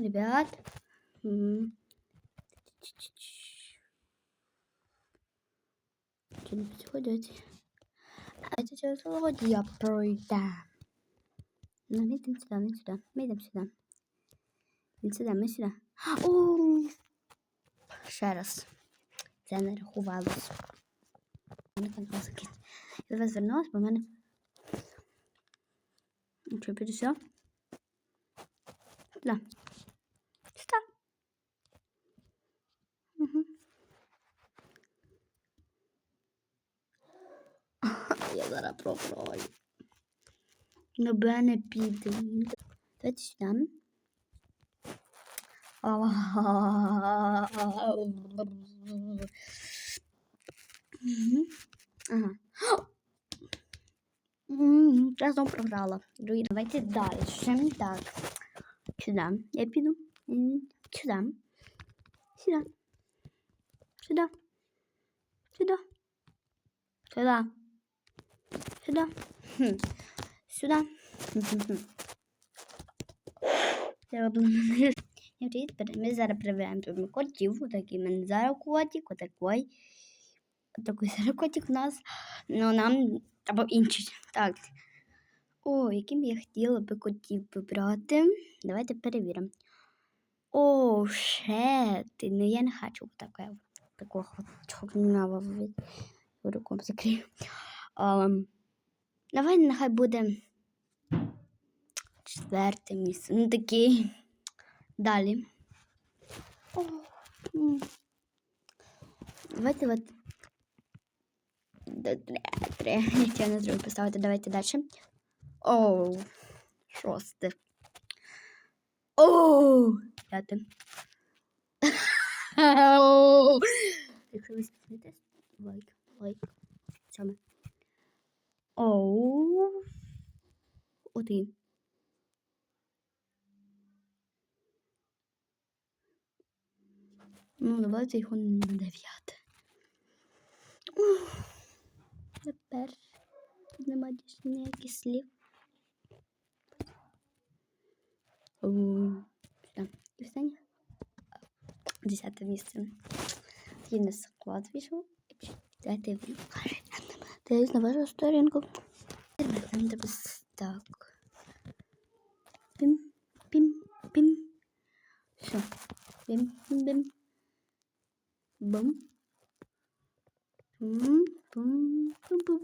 Ребят. Чи не підходять? А цього злодія я пройду. Ну, ми йдемо сюди, ми сюди. Ми йдемо сюди. Ми сюди, ми сюди. О! Ще раз. Це не рахувалось. Я вас звернулась, бо в мене. Ну що, піду сюди? Сюди. Сюди. Угу. Я зараз попробую. На мене піде. Давайте сюди. Ага. Я знову програла. Друзі, давайте далі. Так. Сюди. Я піду. Сюди. Сюди. Сюди. Сюди. Сюди. Всім привіт, пере- Ми зараз перевіряємо тут котів. Отакий мене зараз котик, отакий. Отакий зараз котик у нас. Ну нам або інший. Так. О, яким я хотіла би котів вибрати. Давайте перевіримо. О, шети. Ну я не хочу таке. Такого чорного руком закрию. Um, давай нехай буде четверте місце. Ну такий. Далі. О. Давайте от. Три. Я не зробив поставити. Давайте далі. Оу. Шосте. Оу. П'яте. Якщо ви смієтесь, лайк, лайк. Сьоме. Оу. Один. Ну, давайте його на дев'яте. Тепер тут нема більше ніяких слів. Сюди. І останнє. Десяте місце. У нас склад вийшов. Давайте ви Дивись на вашу сторінку. Так. Пім, пім, пім. Все. Пім, пім, пім. Бум. Бум, бум, бум, бум.